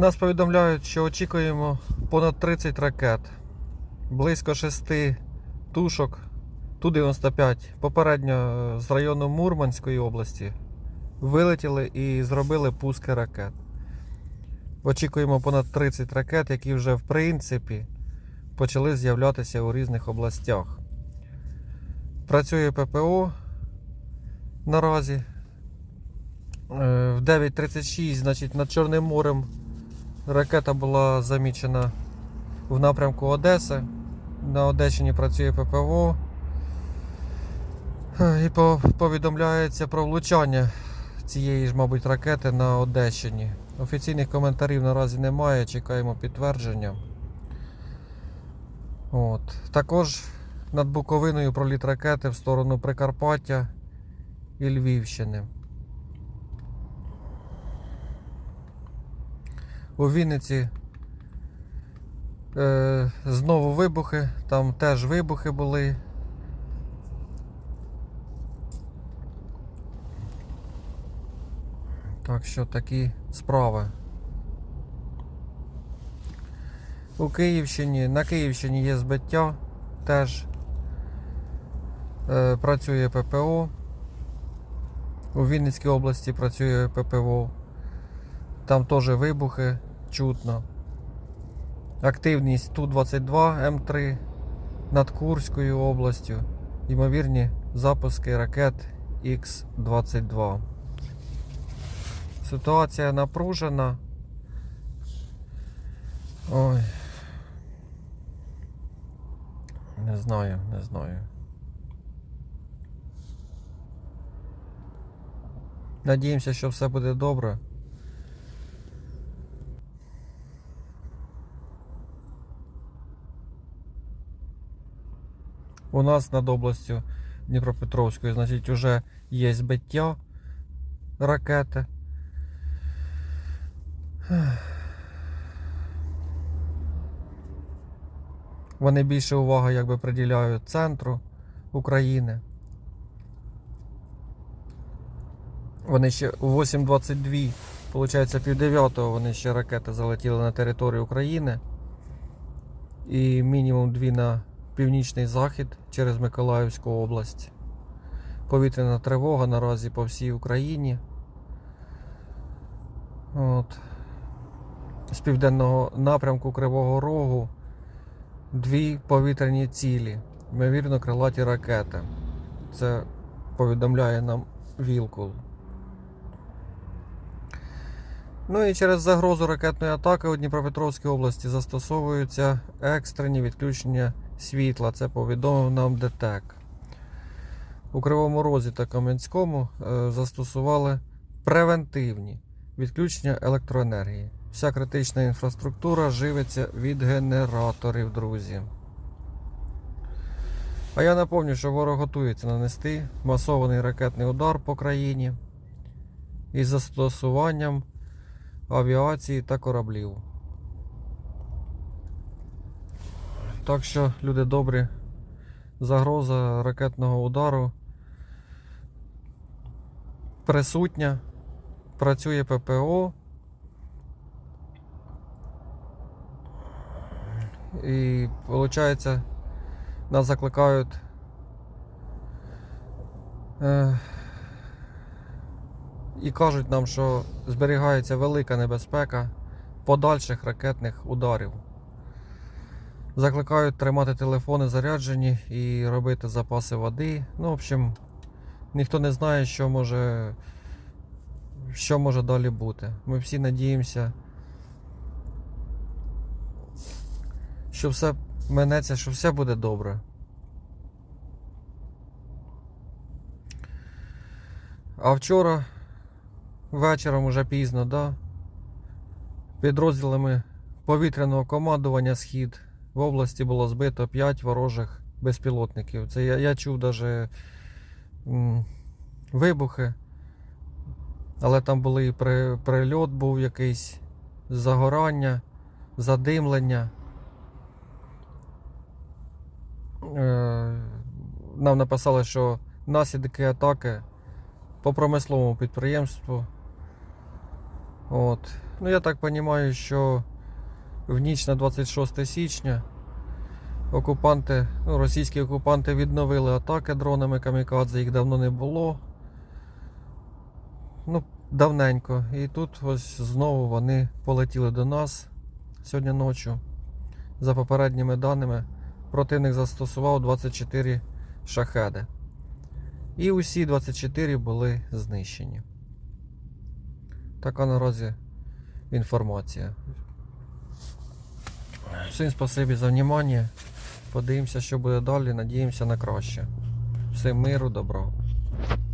Нас повідомляють, що очікуємо понад 30 ракет, близько 6 тушок Ту-95, попередньо е, з району Мурманської області, вилетіли і зробили пуски ракет. Очікуємо понад 30 ракет, які вже в принципі почали з'являтися у різних областях. Працює ППО наразі. Е, В 9.36, значить, над Чорним морем ракета була замічена в напрямку Одеси. На Одещині працює ППО. І повідомляється про влучання цієї ж, мабуть, ракети на Одещині. Офіційних коментарів наразі немає, чекаємо підтвердження. От. Також над Буковиною проліт ракети в сторону Прикарпаття і Львівщини. У Вінниці е, знову вибухи, там теж вибухи були. Так що такі справи. У Київщині, на Київщині є збиття, теж е, працює ППО. У Вінницькій області працює ППО. Там теж вибухи чутно. Активність Ту-22 М3 над Курською областю. Ймовірні запуски ракет Х-22. Ситуація напружена. Ой. Не знаю, не знаю. Надіємося, що все буде добре. У нас над областю Дніпропетровської, значить, вже є збиття ракети. Вони більше уваги якби приділяють центру України. Вони ще у 8.22, виходить, пів дев'ятого вони ще ракети залетіли на територію України. І мінімум дві на північний захід через Миколаївську область. Повітряна тривога наразі по всій Україні. От. З південного напрямку Кривого Рогу дві повітряні цілі, ймовірно, крилаті ракети. Це повідомляє нам Вілкул. Ну і через загрозу ракетної атаки у Дніпропетровській області застосовуються екстрені відключення світла. Це повідомив нам ДТЕК. У Кривому Розі та Кам'янському е, застосували превентивні відключення електроенергії. Вся критична інфраструктура живиться від генераторів, друзі. А я напомню, що ворог готується нанести масований ракетний удар по країні із застосуванням авіації та кораблів. Так що, люди добрі, загроза ракетного удару присутня, працює ППО. І виходить, нас закликають е, і кажуть нам, що зберігається велика небезпека подальших ракетних ударів. Закликають тримати телефони заряджені і робити запаси води. Ну, в общем, ніхто не знає, що може, що може далі бути. Ми всі надіємося, що все минеться, що все буде добре. А вчора вечором уже пізно, да? Підрозділами повітряного командування Схід в області було збито 5 ворожих безпілотників. Це я, я чув даже м, вибухи, але там були і при, прильот, був якийсь загорання, задимлення. Е, нам написали, що наслідки атаки по промисловому підприємству От. Ну я так розумію, що в ніч на 26 січня окупанти, ну, російські окупанти відновили атаки дронами камікадзе, їх давно не було. Ну, давненько. І тут ось знову вони полетіли до нас сьогодні ночі. За попередніми даними, противник застосував 24 шахеди. І усі 24 були знищені. Така наразі інформація. Всім спасибі за внимання. Подивимося, що буде далі. Надіємося на краще. Всім миру, добра.